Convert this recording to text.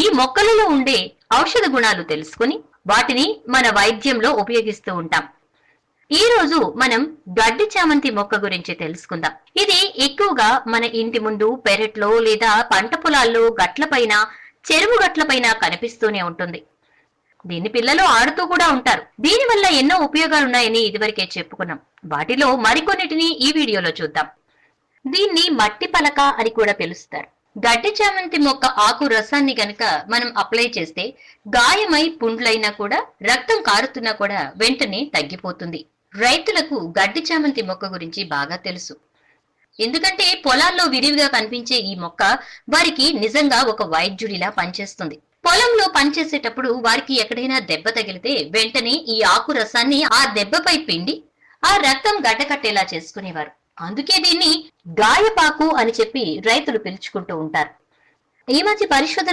ఈ మొక్కలలో ఉండే ఔషధ గుణాలు తెలుసుకుని వాటిని మన వైద్యంలో ఉపయోగిస్తూ ఉంటాం. ఈ రోజు మనం గడ్డి చామంతి మొక్క గురించి తెలుసుకుందాం. ఇది ఎక్కువగా మన ఇంటి ముందు పెరట్లో లేదా పంట పొలాల్లో గట్లపైన చెరువు గట్లపైన కనిపిస్తూనే ఉంటుంది. దీన్ని పిల్లలు ఆడుతూ కూడా ఉంటారు. దీని వల్ల ఎన్నో ఉపయోగాలున్నాయని ఇదివరకే చెప్పుకున్నాం. వాటిలో మరికొన్నిటిని ఈ వీడియోలో చూద్దాం. దీన్ని మట్టి పలక అని కూడా పిలుస్తారు. గడ్డి చామంతి మొక్క ఆకు రసాన్ని గనక మనం అప్లై చేస్తే గాయమై పుండ్లైనా కూడా రక్తం కారుతున్నా కూడా వెంటనే తగ్గిపోతుంది. రైతులకు గడ్డి చామంతి మొక్క గురించి బాగా తెలుసు. ఎందుకంటే పొలాల్లో విరివిగా కనిపించే ఈ మొక్క వారికి నిజంగా ఒక వైద్యుడిలా పనిచేస్తుంది. పొలంలో పనిచేసేటప్పుడు వారికి ఎక్కడైనా దెబ్బ తగిలితే వెంటనే ఈ ఆకు రసాన్ని ఆ దెబ్బపై పిండి ఆ రక్తం గడ్డకట్టేలా చేసుకునేవారు. అందుకే దీన్ని గాయపాకు అని చెప్పి రైతులు పిలుచుకుంటూ ఉంటారు. ఈ మధ్య పరిశోధన